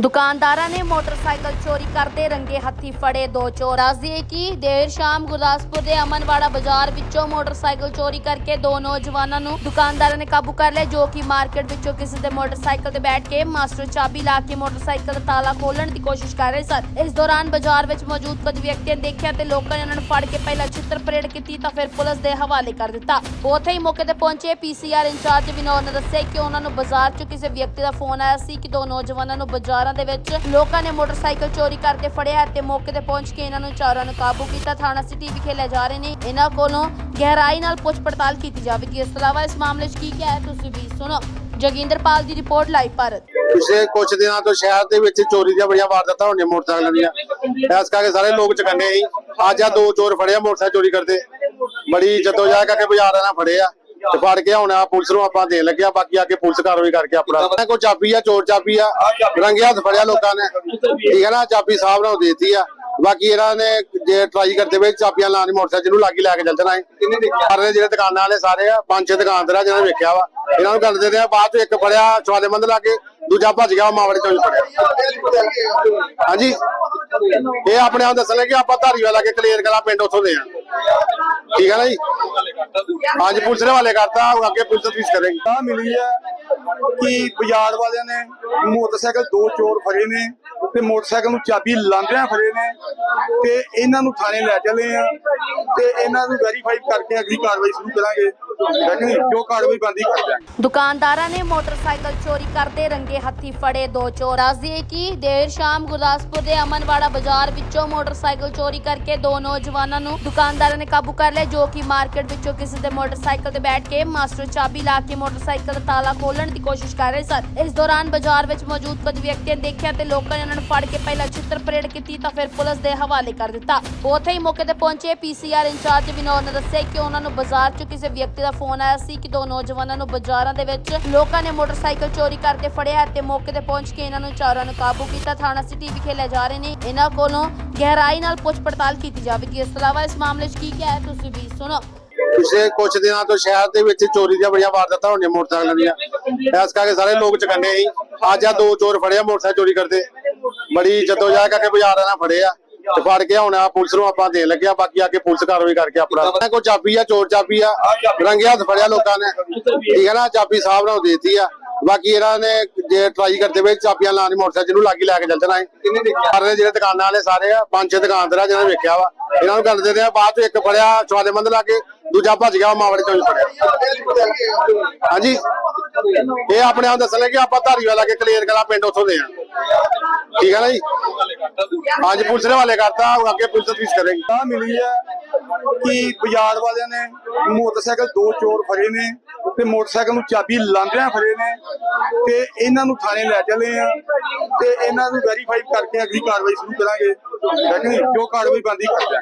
ਦੁਕਾਨਦਾਰਾਂ ਨੇ ਮੋਟਰਸਾਈਕਲ ਚੋਰੀ ਕਰਦੇ ਰੰਗੇ ਹੱਥੀ ਫੜੇ ਦੋ ਚੋਰ। ਦੱਸ ਦਈਏ ਕਿ ਦੇਰ ਸ਼ਾਮ ਗੁਰਦਾਸਪੁਰ ਦੇ ਅਮਨਵਾੜਾ ਬਾਜ਼ਾਰ ਵਿੱਚੋਂ ਮੋਟਰਸਾਈਕਲ ਚੋਰੀ ਕਰਕੇ ਦੋ ਨੌਜਵਾਨਾਂ ਨੂੰ ਦੁਕਾਨਦਾਰਾਂ ਨੇ ਕਾਬੂ ਕਰ ਲਿਆ, ਜੋ ਕਿ ਮਾਰਕੀਟ ਵਿੱਚੋਂ ਕਿਸੇ ਦੇ ਮੋਟਰਸਾਈਕਲ ਤੇ ਬੈਠ ਕੇ ਮਾਸਟਰ ਚਾਬੀ ਲਾ ਕੇ ਮੋਟਰਸਾਈਕਲ ਦਾ ਤਾਲਾ ਖੋਲਣ ਦੀ ਕੋਸ਼ਿਸ਼ ਕਰ ਰਹੇ ਸਨ। ਇਸ ਦੌਰਾਨ ਬਾਜ਼ਾਰ ਵਿੱਚ ਮੌਜੂਦ ਕੁਝ ਵਿਅਕਤੀਆਂ ਦੇਖਿਆ ਤੇ ਲੋਕਾਂ ਨੇ ਉਹਨਾਂ ਨੂੰ ਫੜ ਕੇ ਪਹਿਲਾਂ ਚਿੱਤਰ ਪਰੇਡ ਕੀਤੀ ਤਾਂ ਫਿਰ ਪੁਲਿਸ ਦੇ ਹਵਾਲੇ ਕਰ ਦਿੱਤਾ। ਉੱਥੇ ਹੀ ਮੌਕੇ ਤੇ ਪਹੁੰਚੇ ਪੀਸੀਆਰ ਇੰਚਾਰਜ ਵਿਨੋਦ ਨੇ ਦੱਸਿਆ ਕਿ ਉਹਨਾਂ ਨੂੰ ਬਾਜ਼ਾਰ 'ਚੋਂ ਕਿਸੇ ਵਿਅਕਤੀ ਦਾ ਫੋਨ ਆਇਆ ਸੀ ਕਿ ਦੋ ਨੌਜਵਾਨਾਂ ਨੂੰ ਬਾਜ਼ਾਰ ਦੇ ਵਿੱਚ ਲੋਕਾਂ ਨੇ ਮੋਟਰਸਾਈਕਲ ਚੋਰੀ ਕਰਦੇ ਫੜਿਆ ਤੇ ਮੌਕੇ ਤੇ ਪਹੁੰਚ ਕੇ ਇਹਨਾਂ ਨੂੰ ਚਾਰਾਂ ਨੂੰ ਕਾਬੂ ਕੀਤਾ। ਥਾਣਾ ਸਿਟੀ ਵਿਖੇ ਲੈ ਜਾ ਰਹੇ ਨੇ। ਇਹਨਾਂ ਕੋਲੋਂ ਗਹਿਰਾਈ ਨਾਲ ਪੁੱਛ ਪੜਤਾਲ ਕੀਤੀ ਜਾਵੇਗੀ। ਇਸ ਤੋਂ ਇਲਾਵਾ ਇਸ ਮਾਮਲੇ 'ਚ ਕੀ ਕਿਹਾ ਹੈ, ਤੁਸੀਂ ਵੀ ਸੁਣੋ। ਜੋਗਿੰਦਰਪਾਲ ਦੀ ਰਿਪੋਰਟ ਲਾਈਵ ਭਾਰਤ। ਪਿਛਲੇ ਕੁਝ ਦਿਨਾਂ ਤੋਂ ਸ਼ਹਿਰ ਦੇ ਵਿੱਚ ਚੋਰੀ ਦੀਆਂ ਬੜੀਆਂ ਵਾਰਦਾਤਾਂ ਹੋਣੀਆਂ ਮੋਟਰਸਾਈਕਲਾਂ ਦੀਆਂ। ਇਸ ਕਰਕੇ ਸਾਰੇ ਲੋਕ ਚਕੰਨੇ ਸੀ। ਅੱਜ ਆ ਦੋ ਚੋਰ ਫੜਿਆ ਮੋਟਰਸਾਈਕਲ ਚੋਰੀ ਕਰਦੇ। ਬੜੀ ਜਦੋਂ ਕਰਕੇ ਬਾਜ਼ਾਰਾਂ ਨਾਲ ਫੜੇ ਤੇ ਫੜ ਕੇ ਹੁਣ ਆ ਪੁਲਿਸ ਨੂੰ ਆਪਾਂ ਦੇਣ ਲੱਗਿਆ ਬਾਕੀ ਆ ਕੇ ਪੁਲਿਸ ਕਾਰਵਾਈ ਕਰਕੇ ਆਪਣਾ। ਇਹਨਾਂ ਕੋਲ ਚਾਬੀ ਆ ਚੋਰ ਚਾਬੀ ਆ ਰੰਗੇ ਹੱਥ ਫੜਿਆ ਲੋਕਾਂ ਨੇ। ਠੀਕ ਹੈ ਨਾ ਚਾਬੀ ਸਾਹਿਬ ਨੂੰ ਦੇਤੀ ਆ। ਬਾਕੀ ਇਹਨਾਂ ਨੇ ਜੇ ਟਰਾਈ ਕਰਦੇ ਵੇ ਚਾਬੀਆਂ ਲਾਣੀ ਮੋਟਰਸਾਈਕਲ ਨੂੰ ਲਾਗੀ ਲੈ ਕੇ ਚੱਲ ਜਾਣਾ ਸਾਰੇ ਜਿਹੜੇ ਦੁਕਾਨਾਂ ਵਾਲੇ ਸਾਰੇ ਆ ਪੰਜ ਛੇ ਦੁਕਾਨਦਾਰ ਜਿਹਨਾਂ ਨੇ ਵੇਖਿਆ ਵਾ। ਇਹਨਾਂ ਨੂੰ ਕਰਦੇ ਰਹੇ ਆ ਬਾਅਦ ਚ ਇੱਕ ਫੜਿਆ ਸਵਾਲੇ ਮੰਦ ਲਾ ਕੇ ਦੂਜਾ ਭੱਜ ਗਿਆ ਮਾਵੜੇ ਚੋਂ ਫੜਿਆ। ਹਾਂਜੀ। ਇਹ ਆਪਣੇ ਆਪ ਦੱਸਣ ਕਿ ਆਪਾਂ ਧਾਰੀਵਾਲ ਕੇ ਕਲੀਅਰ ਕਰਾ ਪਿੰਡ ਉੱਥੋਂ ਦੇ ਆ। ਠੀਕ ਹੈ ਨਾ ਜੀ? ਅੱਜ ਪੁਲਿਸ ਦੇ ਹਵਾਲੇ ਕਰਤਾ, ਹੁਣ ਅੱਗੇ ਪੁਲਿਸ ਤਫਤੀਸ਼ ਕਰੇਗੀ। ਆ ਮਿਲੀ ਹੈ ਕਿ ਬਾਜ਼ਾਰ ਵਾਲਿਆਂ ਨੇ ਮੋਟਰਸਾਈਕਲ ਦੋ ਚੋਰ ਫੜੇ ਨੇ ਤੇ ਮੋਟਰਸਾਈਕਲ ਨੂੰ ਚਾਬੀ ਲਾਂਦਿਆਂ ਫੜੇ ਨੇ ਤੇ ਇਹਨਾਂ ਨੂੰ ਥਾਣੇ ਲੈ ਚਲੇ ਆ ਤੇ ਇਹਨਾਂ ਨੂੰ ਵੈਰੀਫਾਈ ਕਰਕੇ ਅਗਲੀ ਕਾਰਵਾਈ ਸ਼ੁਰੂ ਕਰਾਂਗੇ। ਲੇਕਿਨ ਜੋ ਕਾਰਵਾਈ ਬੰਦੀ ਕਰ ਦਿਆਂਗੇ ਦੁਕਾਨਦਾਰਾਂ ਨੇ ਮੋਟਰਸਾਈਕਲ ਚੋਰੀ ਕਰਦੇ ਰੰਗੇ ਹੱਥੀ ਫੜੇ ਦੋ ਚੋਰ। ਦੱਸ ਕਿ ਦੇਰ ਸ਼ਾਮ ਗੁਰਦਾਸਪੁਰ ਦੇ ਅਮਨਵਾੜਾ ਬਾਜ਼ਾਰ ਵਿੱਚੋਂ ਮੋਟਰਸਾਈਕਲ ਚੋਰੀ ਕਰਕੇ ਦੋ ਨੌਜਵਾਨਾਂ ਨੂੰ ਦੁਕਾਨਦਾਰਾਂ ਨੇ ਕਾਬੂ ਕਰ ਲਿਆ, ਜੋ ਕਿ ਮਾਰਕੀਟ ਵਿੱਚੋਂ ਕਿਸੇ ਦੇ ਮੋਟਰਸਾਈਕਲ ਤੇ ਬੈਠ ਕੇ ਮਾਸਟਰ ਚਾਬੀ ਲਾ ਕੇ ਮੋਟਰਸਾਈਕਲ ਦਾ ਤਾਲਾ ਖੋਲਣ ਦੀ ਕੋਸ਼ਿਸ਼ ਕਰ ਰਹੇ ਸਨ। ਇਸ ਦੌਰਾਨ ਬਾਜ਼ਾਰ ਵਿੱਚ ਮੌਜੂਦ ਕੁਝ ਵਿਅਕਤੀਆਂ ਨੇ ਦੇਖਿਆ ਤੇ ਲੋਕਾਂ ਨੇ ਉਹਨਾਂ ਨੂੰ ਫੜ ਕੇ ਪਹਿਲਾਂ ਚਿੱਤਰ ਪਰੇਡ ਕੀਤੀ ਤਾਂ ਫਿਰ ਪੁਲਿਸ ਦੇ ਹਵਾਲੇ ਕਰ ਦਿੱਤਾ। ਉੱਥੇ ਹੀ ਮੌਕੇ ਤੇ ਪਹੁੰਚੇ ਪੀਸੀਆਰ ਇੰਚਾਰਜ ਵਿਨੋਦ ਨੇ ਦੱਸਿਆ ਕਿ ਉਹਨਾਂ ਨੂੰ ਬਾਜ਼ਾਰ 'ਚੋਂ ਕਿਸੇ ਵਿਅਕਤੀ ਦਾ ਫੋਨ ਆਇਆ ਸੀ ਕਿ ਦੋ ਨੌਜਵਾਨਾਂ ਨੂੰ ਬਾਜ਼ਾਰਾਂ ਦੇ ਵਿੱਚ ਲੋਕਾਂ ਨੇ ਮੋਟਰਸਾਈਕਲ ਚੋਰੀ ਕਰਦੇ ਫੜਿਆ ਤੇ ਮੌਕੇ ਤੇ ਪਹੁੰਚ ਕੇ ਇਹਨਾਂ ਨੂੰ ਚਾਰਾਂ ਨੂੰ ਕਾਬੂ ਕੀਤਾ। ਥਾਣਾ ਸਿਟੀ ਵਿਖੇ ਲੈ ਜਾ ਰਹੇ ਨੇ। ਇਹਨਾਂ ਕੋਲੋਂ ਗਹਿਰਾਈ ਨਾਲ ਪੁੱਛ ਪੜਤਾਲ ਕੀਤੀ ਜਾਵੇਗੀ। ਇਸ ਤੋਂ ਇਲਾਵਾ ਇਸ ਮਾਮਲੇ 'ਚ ਕੀ ਕਿਹਾ ਹੈ, ਤੁਸੀਂ ਵੀ ਸੁਣੋ। ਪਿਛਲੇ ਕੁਝ ਦਿਨਾਂ ਤੋਂ ਸ਼ਹਿਰ ਦੇ ਵਿੱਚ ਚੋਰੀ ਦੀਆਂ ਬੜੀਆਂ ਵਾਰਦਾਤਾਂ ਹੋਣੀਆਂ ਮੋਟਰਸਾਈਕਲਾਂ ਦੀਆਂ। ਇਸ ਕਰਕੇ ਸਾਰੇ ਲੋਕ ਚਕੰਨੇ ਸੀ। ਅੱਜ ਆ ਦੋ ਚੋਰ ਫੜਿਆ ਮੋਟਰਸਾਈਕਲ ਚੋਰੀ ਕਰਦੇ। ਬੜੀ ਜਦੋਂ ਜਾ ਕਰਕੇ ਬਾਜ਼ਾਰਾਂ ਨਾਲ ਫੜੇ ਆ ਤੇ ਫੜ ਕੇ ਹੁਣ ਆ ਪੁਲਿਸ ਨੂੰ ਆਪਾਂ ਦੇਣ ਲੱਗਿਆ ਬਾਕੀ ਆ ਕੇ ਪੁਲਿਸ ਕਾਰਵਾਈ ਕਰਕੇ ਆਪਣਾ। ਕੋਲ ਚਾਬੀ ਆ ਚੋਰ ਚਾਬੀ ਆ ਰੰਗੇ ਹੱਥ ਫੜਿਆ ਲੋਕਾਂ ਨੇ। ਠੀਕ ਹੈ ਨਾ ਚਾਬੀ ਸਾਹਿਬ ਨੂੰ ਦੇਤੀ ਆ। ਬਾਕੀ ਇਹਨਾਂ ਨੇ ਜੇ ਟਰਾਈ ਕਰਦੇ ਵੇ ਚਾਬੀਆਂ ਲਾਣੀ ਮੋਟਰਸਾਈਕਲ ਨੂੰ ਲਾਗੀ ਲੈ ਕੇ ਚੱਲ ਜਾਣਾ ਸਾਰੇ ਜਿਹੜੇ ਦੁਕਾਨਾਂ ਵਾਲੇ ਸਾਰੇ ਆ ਪੰਜ ਛੇ ਦੁਕਾਨਦਾਰ ਆ ਜਿਹਨਾਂ ਨੇ ਵੇਖਿਆ ਵਾ। ਇਹਨਾਂ ਨੂੰ ਕਰਦੇ ਆ ਬਾਅਦ ਚ ਇੱਕ ਫੜਿਆ ਸਵਾਲੇ ਮੰਦ ਲਾ ਕੇ ਦੂਜਾ ਭੱਜ ਗਿਆ ਮਾਵੜੇ ਚੋਂ ਫੜਿਆ। ਹਾਂਜੀ। ਇਹ ਆਪਣੇ ਆਪ ਦੱਸਣ ਕਿ ਆਪਾਂ ਧਾਰੀਵਾਲ ਆ ਕੇ ਕਲੀਅਰ ਕਰਾ ਪਿੰਡ ਉੱਥੋਂ ਦੇ ਆ। ਠੀਕ ਹੈ ਨਾ ਜੀ? ਅੱਜ ਪੁਲਿਸ ਦੇ ਹਵਾਲੇ ਕਰਤਾ ਅੱਗੇ ਪੁਲਿਸ ਤਫਤੀਸ਼ ਕਰੇਗੀ। ਆ ਮਿਲੀ ਹੈ ਕਿ ਬਾਜ਼ਾਰ ਵਾਲਿਆਂ ਨੇ ਮੋਟਰਸਾਈਕਲ ਦੋ ਚੋਰ ਫੜੇ ਨੇ ਤੇ ਮੋਟਰਸਾਈਕਲ ਨੂੰ ਚਾਬੀ ਲਾਂਦਿਆਂ ਫੜੇ ਨੇ ਤੇ ਇਹਨਾਂ ਨੂੰ ਥਾਣੇ ਲੈ ਚਲੇ ਆ ਤੇ ਇਹਨਾਂ ਨੂੰ ਵੈਰੀਫਾਈ ਕਰਕੇ ਅਗਲੀ ਕਾਰਵਾਈ ਸ਼ੁਰੂ ਕਰਾਂਗੇ। ਜੋ? ਕਾਰਵਾਈ ਬੰਦੀ ਕਰ